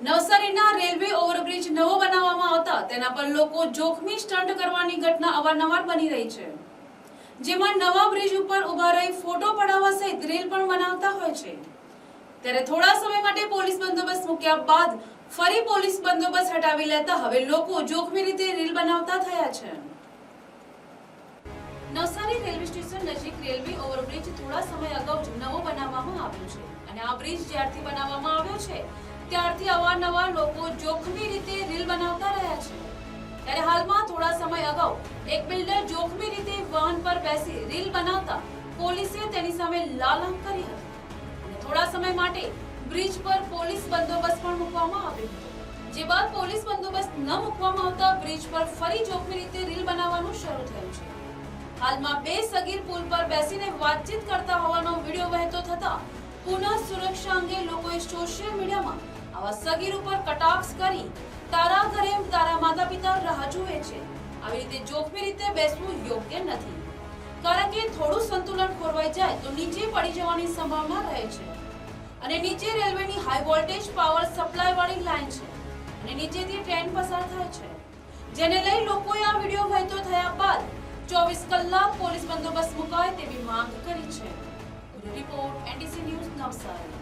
નવસારીના railway overbridge નવો બનાવવામાં આવતા તેના પર લોકો જોખમી સ્ટન્ટ કરવાની ઘટના અવારનવાર બની રહી છે. જેમાં નવા બ્રિજ ઉપર ઊભા રહી ફોટો પડાવવા સહિત રીલ પણ બનાવતા હોય છે. ત્યારે થોડા સમય માટે પોલીસ બંદોબસ્ત મૂક્યા બાદ ફરી પોલીસ બંદોબસ્ત હટાવી લેતા હવે લોકો જોખમી રીતે રીલ બનાવતા થયા છે. નવસારી રેલવે સ્ટેશન નજીક રેલવે ઓવરબ્રિજ થોડા સમય અગાઉ જ નવો બનાવવામાં આવ્યો છે અને આ બ્રિજ જ્યારથી બનાવવામાં આવ્યો છે ત્યારથી અવારનવાર લોકો જોખમી રીતે રીલ બનાવતા રહ્યા છે. ત્યારે હાલમાં થોડા સમય અગાઉ એક બિલ્ડર જોખમી રીતે વાહન પર બેસી રીલ બનાવતા પોલીસે તેની સામે લાલ કરી હતી. અને થોડા સમય માટે બ્રિજ પર પોલીસ બંદોબસ્ત પણ મૂકવામાં આવ્યો જે બાદ પોલીસ બંદોબસ્ત ન મૂકવામાં આવતા બ્રિજ પર ફરી જોખમી રીતે રીલ બનાવવાનું શરૂ થયું છે. હાલમાં બે સગીર પુલ પર બેસીને વાતચીત કરતા હોવાનો વીડિયો વહેતો થતા પુનઃ સુરક્ષા અંગે લોકોએ સોશિયલ મીડિયામાં આવા સગીર ઉપર કટાક્ષ કરી તારા ઘરે તારા માતા પિતા રાહ જુએ છે. આવી રીતે જોખમી રીતે બેસવું યોગ્ય નથી. કારણ કે થોડું સંતુલન ખોરવાઈ જાય તો નીચે પડી જવાની સંભાવના રહે છે. અને નીચે રેલવેની હાઈ વોલ્ટેજ પાવર સપ્લાય વાળી લાઈન છે. અને નીચેથી ટ્રેન પસાર થાય છે. જેને લઈ લોકોએ આ વીડિયો વહેતો થયા બાદ ચોવીસ કલાક પોલીસ બંદોબસ્ત મુકાય તેવી માંગ કરી છે. Report NDC news Navsari.